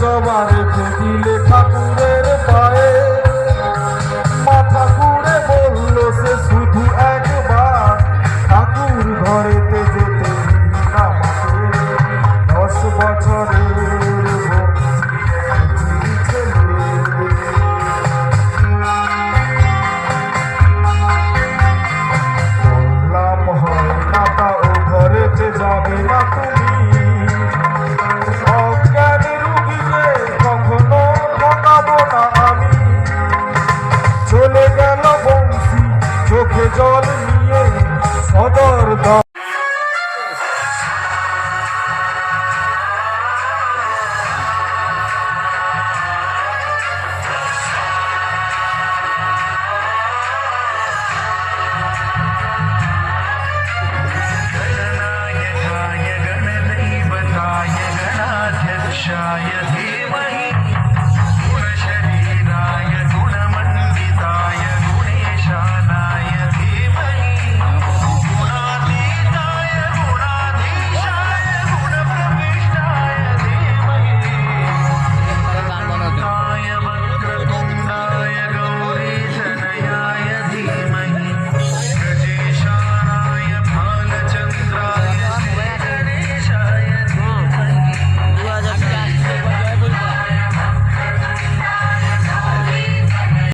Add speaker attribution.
Speaker 1: জমা রেখে দিলে ঠাকুরের পায়ে। মাথা ঘুরে বলল, সে শুধু একবার ঠাকুর ঘরেতে যেতে দশ বছরে জল নিয়ে সদর